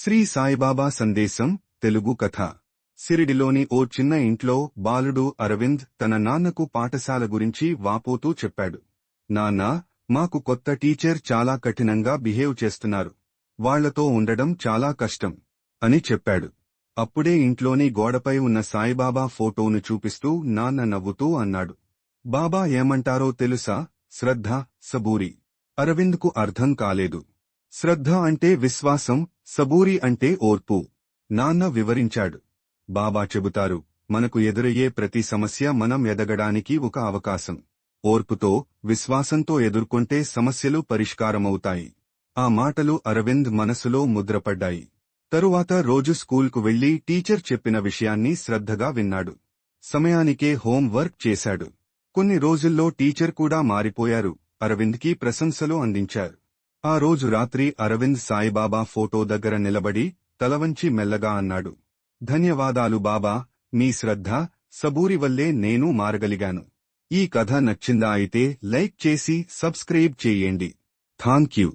శ్రీ సాయిబాబా సందేశం తెలుగు కథ. సిరిడిలోని ఓ చిన్న ఇంట్లో బాలుడు అరవింద్ తన నాన్నకు పాఠశాల గురించి వాపోతూ చెప్పాడు. నాన్నా మాకు కొత్త టీచర్ చాలా కఠినంగా బిహేవ్ చేస్తున్నారు. వాళ్ళతో ఉండడం చాలా కష్టం అని చెప్పాడు. అప్పుడే ఇంట్లోని గోడపై ఉన్న సాయిబాబా ఫోటోను చూపిస్తూ నాన్న నవ్వుతూ అన్నాడు. బాబా ఏమంటారో తెలుసా? శ్రద్ధ సబూరి. అరవింద్కు అర్థం కాలేదు. శ్రద్ధ అంటే విశ్వాసం సబూరి అంటే ఓర్పు. నాన్న వివరించాడు. బాబా చెబుతారు మనకు ఎదురయ్యే ప్రతి సమస్య మనం ఎదగడానికి ఒక అవకాశం. ఓర్పుతో విశ్వాసంతో ఎదుర్కొంటే సమస్యలు పరిష్కారమవుతాయి. ఆ మాటలు అరవింద్ మనసులో ముద్రపడ్డాయి. తరువాత రోజు స్కూల్కు వెళ్ళి టీచర్ చెప్పిన విషయాన్ని శ్రద్ధగా విన్నాడు. సమయానికే హోం వర్క్ చేశాడు. కొన్ని రోజుల్లో టీచర్ కూడా మారిపోయారు. అరవింద్కి ప్రశంసలు అందించారు. ఆ రోజు రాత్రి అరవింద్ సాయిబాబా ఫోటో దగ్గర నిలబడి తలవంచి మెల్లగా అన్నాడు. ధన్యవాదాలు బాబా మీ శ్రద్ధ సబూరి వల్లే నేను మారగలిగాను. ఈ కథ నచ్చిందా అయితే లైక్ చేసి సబ్స్క్రైబ్ చేయండి. థాంక్యూ.